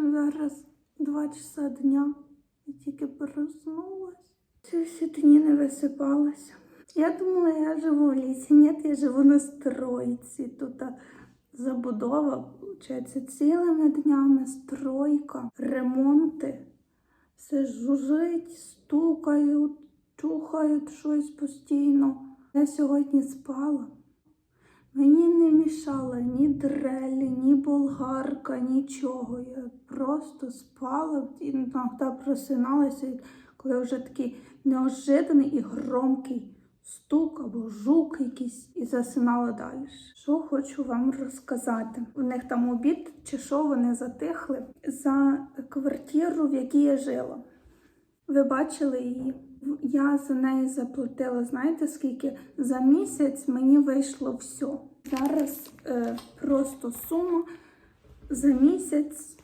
Зараз два часа дня. Я тільки проснулась. Ще всі дні не висипалася. Я думала, я живу в лісі. Ні, я живу на стройці. Тут забудова, виходить, цілими днями стройка, ремонти. Все жужить, стукають, чухають щось постійно. Я сьогодні спала. Мені не мішала ні дрелі, ні болгарка, нічого. Я просто спала іноді просиналася, коли вже такий неожиданий і громкий стук або жук якийсь, і засинала далі. Що хочу вам розказати? У них там обід чи що вони затихли за квартиру, в якій я жила. Ви бачили її? Я за неї заплатила, знаєте скільки? За місяць мені вийшло все. Зараз е, просто сума за місяць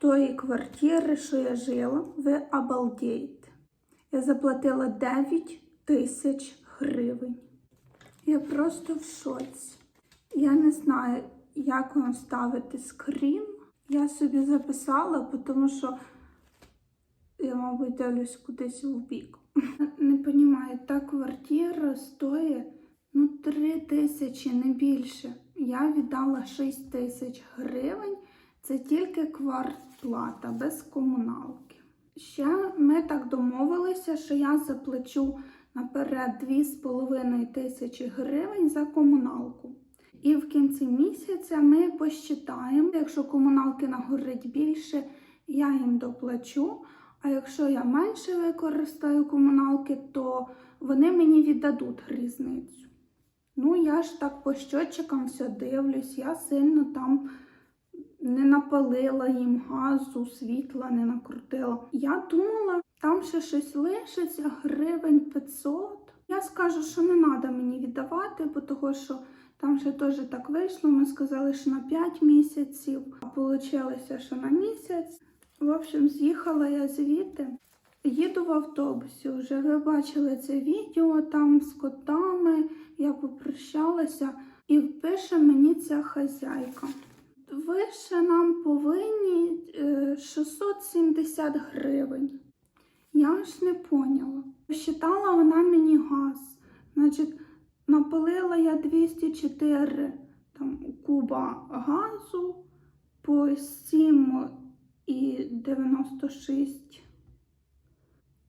тої квартири, що я жила, ви обалдієте. Я заплатила 9 тисяч гривень. Я просто в шоці. Я не знаю, як вам ставити скрін. Я собі записала, тому що я, мабуть, дивлюсь кудись в бік. Не розумію, та квартира стоїть ну 3 тисячі, не більше. Я віддала 6 тисяч гривень. Це тільки квартплата без комуналки. Ще ми так домовилися, що я заплачу наперед 2,5 тисячі гривень за комуналку. І в кінці місяця ми посчитаємо, якщо комуналки нагорить більше, я їм доплачу. А якщо я менше використаю комуналки, то вони мені віддадуть різницю. Ну, я ж так по щотчикам все дивлюсь, я сильно там не напалила їм газу, світла не накрутила. Я думала, там ще щось лишиться, гривень 500. Я скажу, що не треба мені віддавати, бо того, що там ще теж так вийшло. Ми сказали, що на 5 місяців, а вийшло, що на місяць. В общем, з'їхала я звідти. Їду в автобусі. Вже ви бачили це відео там з котами. Я попрощалася і пише мені ця хазяйка. Ви ще нам повинні е, 670 гривень. Я ж не поняла. Посчитала вона мені газ. Значить, напалила я 204 там, куба газу по 7 і 96.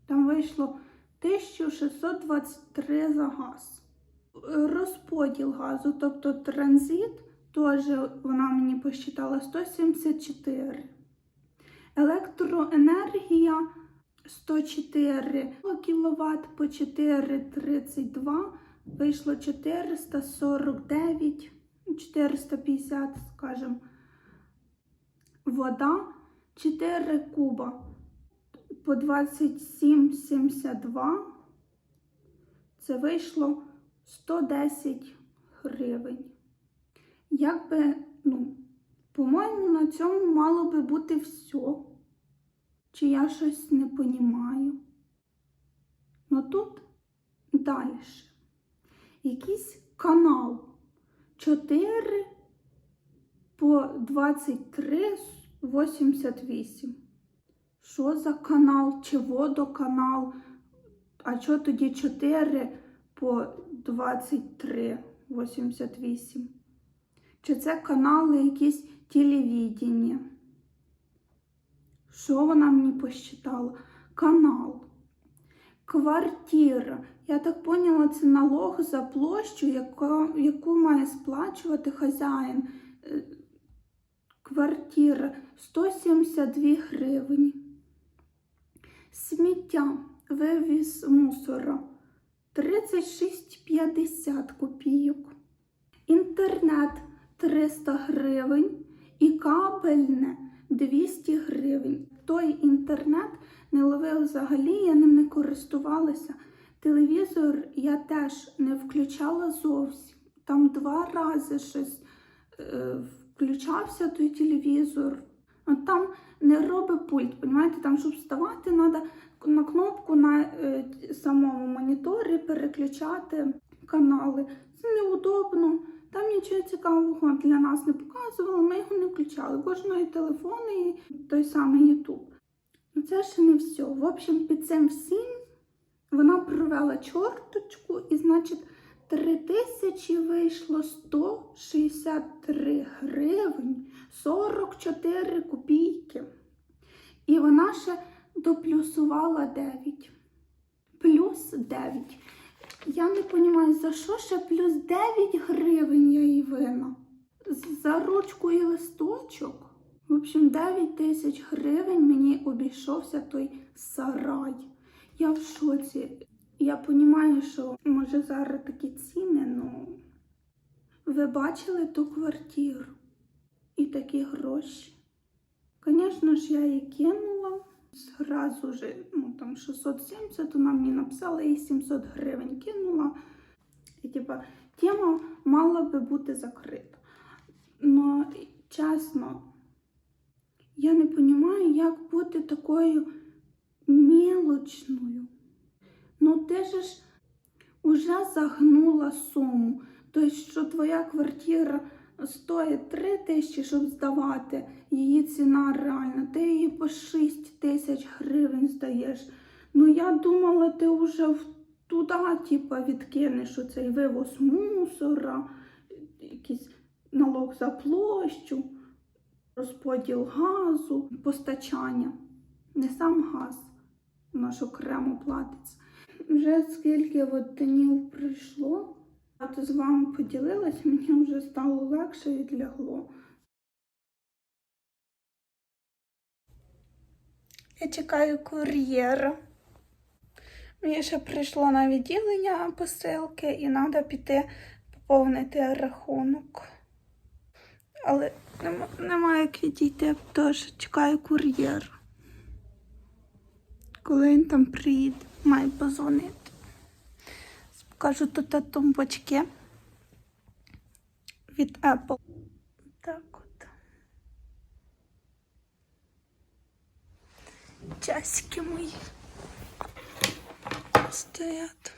Там вийшло 1623 за газ. Розподіл газу, тобто транзит, теж вона мені посчитала 174. Електроенергія 104 кВт по 4,32 вийшло 449, 450, скажімо. Вода 4 куба по 27,72. Це вийшло 110 гривень. Якби, ну, по-моєму, на цьому мало би бути все. Чи я щось не понімаю? Ну тут далі. Якийсь канал 4 по 23,88. Що за канал? Чи водоканал? А що тоді 4 по 23,88? Чи це канали якісь телевідення? Що вона мені посчитала? Канал. Квартира. Я так поняла, це налог за площу, яку, яку має сплачувати хазяїн. Е, Квартира 172 гривні. Сміття, вивіз мусора 36,50 копійок. Інтернет 300 гривень і кабельне 200 гривень. Той інтернет не ловив взагалі, я ним не користувалася. Телевізор я теж не включала зовсім. Там два рази щось е, включався той телевізор. А там не робить пульт, понімаєте? Там, щоб вставати, треба на кнопку на е, самому моніторі переключати канали. Це неудобно. Там нічого цікавого для нас не показувало, ми його не включали. Кожної телефони той самий Ютуб. Ну це ще не все. В общем, під цим всім вона провела чорточку, і, значить, 3 тисячі вийшло 163 гривень 44 копійки. І вона ще доплюсувала 9. Плюс 9. Я не розумію, за що ще плюс 9 гривень я їй вина? За ручку і листочок. В общем, 9 тисяч гривень мені обійшовся той сарай. Я в шоці. Я розумію, що може зараз такі ціни, ну ви бачили ту квартиру і такі гроші. Звісно ж, я її кинула. Зразу же, ну там 670, вона мені написала і 700 гривень кинула. І типа тема мала би бути закрита. Но чесно, я не розумію, як бути такою мелочною. Ну ти же ж уже загнула суму. Тобто, що твоя квартира стоїть 3 тисячі, щоб здавати, її ціна реальна, ти її по 6 тисяч гривень здаєш. Ну я думала, ти вже туди, типа, відкинеш оцей вивоз мусора, якийсь налог за площу, розподіл газу, постачання. Не сам газ, ж окремо платиться. Вже скільки от днів пройшло, а то з вами поділилась, мені вже стало легше і лягло. Я чекаю кур'єра. Мені ще прийшло на відділення посилки і треба піти поповнити рахунок. Але нема, немає як відійти, тож чекаю кур'єра. Коли він там приїде, має позвонити. Покажу тут тумбочки від Apple. Так от. Часики мої стоять.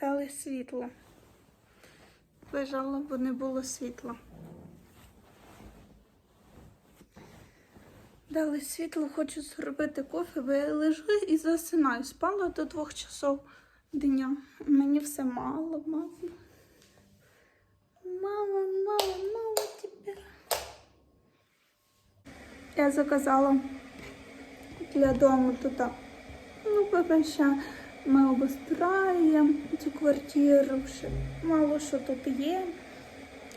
Дали світло. Лежало, бо не було світла. Дали світло, хочу зробити кофе, бо я лежу і засинаю. Спала до двох часов дня. Мені все мало, мало. Мама, мама, мама тебе. Я заказала для дому тут. Ну, ще ми обустраємо цю квартиру. Ще мало що тут є.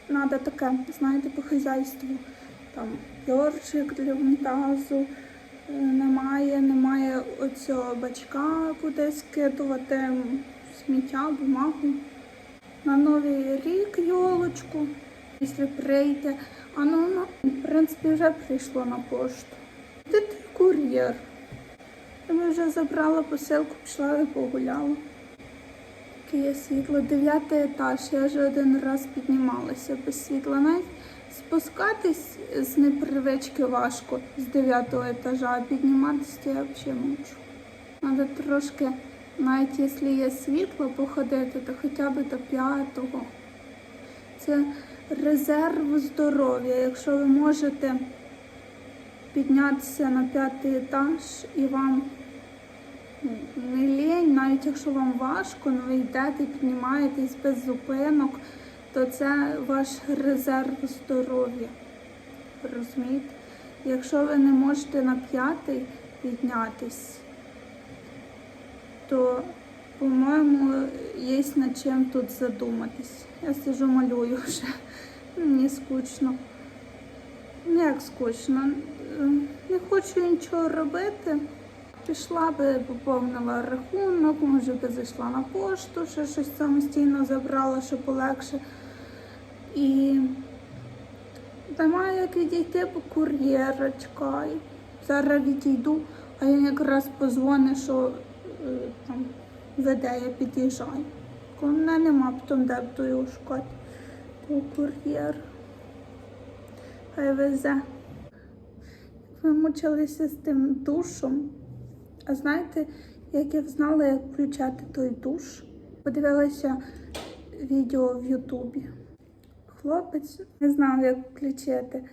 Надо таке, знаєте, по хазяйству. Там йоршик для унітазу е, немає, немає оцього бачка, куди скидувати сміття, бумагу. На новий рік йолочку, якщо прийде. А ну, воно, в принципі, вже прийшло на пошту. Де ти кур'єр? Я вже забрала посилку, пішла і погуляла. Таке є світло. Дев'ятий етаж. Я вже один раз піднімалася без світла. Навіть спускатись з непривички важко з дев'ятого етажа, а підніматися я взагалі мучу. Треба трошки, навіть якщо є світло, походити, то хоча б до п'ятого. Це резерв здоров'я. Якщо ви можете піднятися на п'ятий етаж і вам ну, не лінь, навіть якщо вам важко, але ви йдете піднімаєтесь без зупинок, то це ваш резерв здоров'я. Розумієте? Якщо ви не можете на п'ятий піднятись, то, по-моєму, є над чим тут задуматись. Я сижу малюю вже, мені скучно. Ну, як скучно. Не хочу нічого робити. Пішла би, поповнила рахунок, може би зайшла на пошту, ще щось самостійно забрала, щоб полегше. І немає як відійти, бо кур'єра чекає. Зараз відійду, а він якраз позвонить, що е, там веде, я під'їжджаю. Коли мене нема, потім де буду його шукати. Того кур'єр. Хай везе. Ви мучилися з тим душом. А знаєте, як я знала, як включати той душ? Подивилася відео в Ютубі. Хлопець не знав, як включити.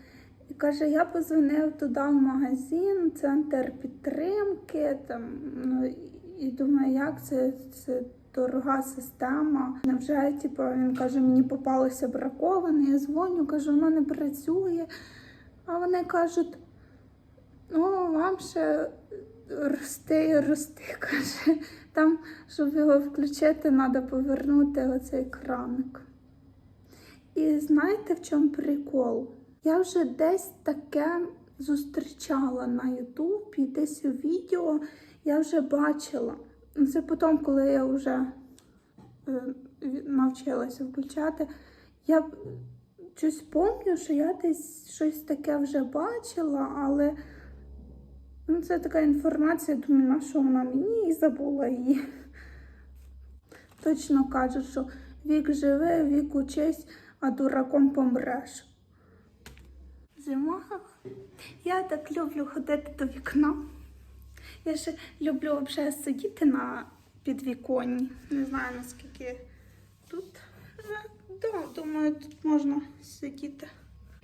І каже, я позвонив туди в магазин, центр підтримки. Там, ну, і думаю, як це, це дорога система. Невже типу, він каже, мені попалося браковане, я дзвоню, кажу, воно не працює. А вони кажуть, ну, вам ще рости рости, каже. Там, щоб його включити, треба повернути оцей краник. І знаєте, в чому прикол? Я вже десь таке зустрічала на Ютубі, десь у відео я вже бачила. Ну, Це потім, коли я вже е, навчилася включати. Я щось пам'ятаю, що я десь щось таке вже бачила, але ну, це така інформація, думаю, на що вона мені і забула її. Точно кажуть, що вік живе, вік учись, а дураком помреш. Зима. Я так люблю ходити до вікна. Я ще люблю взагалі сидіти на підвіконні. Не знаю наскільки тут. Е, Да, думаю, тут можна сидіти.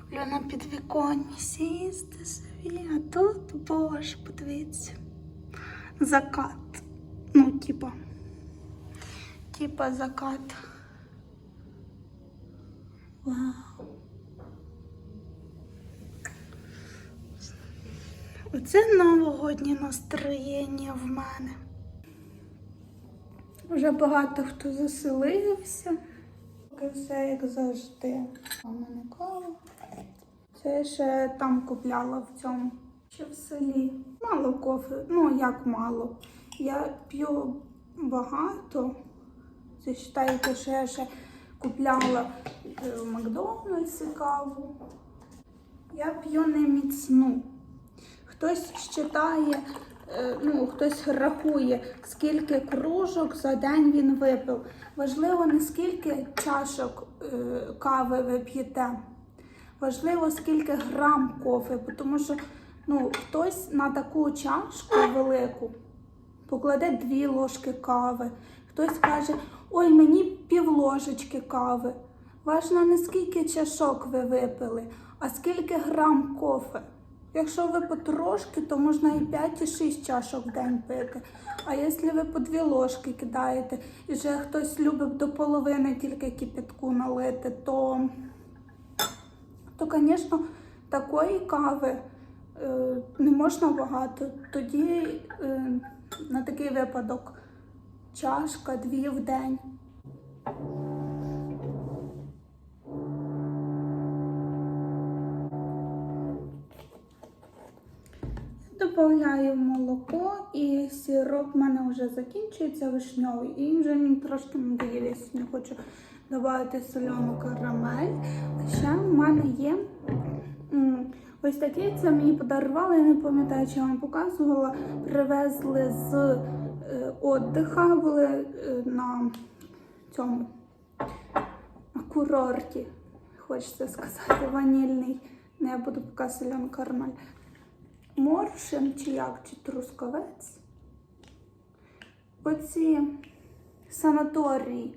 Люблю на підвіконні сісти собі, а тут, боже, подивіться. Закат. Ну, типа. Типа закат. Вау. Оце новогоднє настроєння в мене. Вже багато хто заселився. Поки все як завжди. В мене кава. Це я ще там купляла в цьому. Ще в селі. Мало кофе. Ну як мало. Я п'ю багато. Це вважаєте, що я ще купляла е, в Макдональдсі каву. Я п'ю не міцну. Хтось считає, е, ну, хтось рахує, скільки кружок за день він випив. Важливо не скільки чашок е, кави ви п'єте. Важливо, скільки грам кофе, тому що ну, хтось на таку чашку велику покладе дві ложки кави. Хтось каже, ой, мені пів ложечки кави. Важно не скільки чашок ви випили, а скільки грам кофе. Якщо ви потрошки, то можна і 5, і 6 чашок в день пити. А якщо ви по дві ложки кидаєте, і вже хтось любить до половини тільки кипятку налити, то, то звісно, такої кави е, не можна багато. Тоді е, на такий випадок чашка, дві в день. Добавляю молоко і сироп в мене вже закінчується вишньовий, і вже мені трошки надоїлись. Не хочу додати соляну карамель. А ще в мене є ось такий, це мені подарували, я не пам'ятаю, чи я вам показувала. Привезли з отдиха, були е, на цьому на курорті. Хочеться сказати, ванільний. Не я буду поки соляну карамель. Моршин чи як, чи трускавець. Оці санаторії.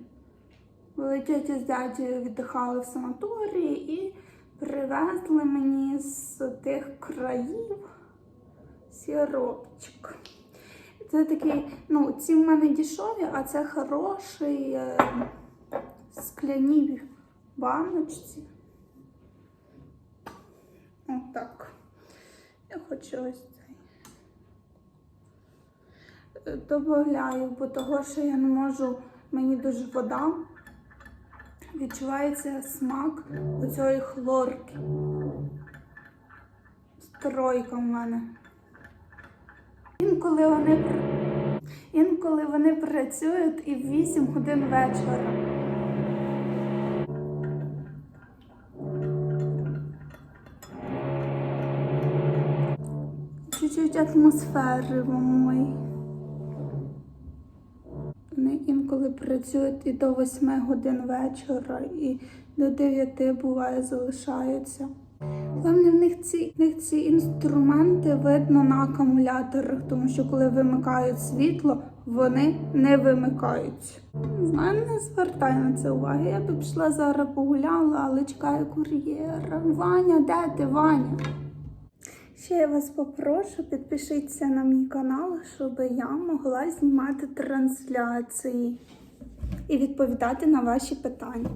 Тьоті з дядю віддихали в санаторії і привезли мені з тих країв сіропчик. Це такий, ну, ці в мене дешеві, а це хороший е, скляні баночці. Отак. Я хочу ось цей. Е, Добавляю, бо того, що я не можу, мені дуже вода. Відчувається смак оцієї хлорки. Стройка в мене. Інколи вони, інколи вони працюють і в 8 годин вечора. Чуть-чуть атмосфери в моїй. Вони інколи працюють і до 8 годин вечора, і до 9 буває залишаються. Головне, в них ці, в них ці інструменти видно на акумуляторах, тому що коли вимикають світло, вони не вимикаються. Не знаю, не звертай на це уваги. Я би пішла зараз погуляла, але чекаю кур'єра. Ваня, де ти, Ваня? Ще я вас попрошу, підпишіться на мій канал, щоб я могла знімати трансляції і відповідати на ваші питання.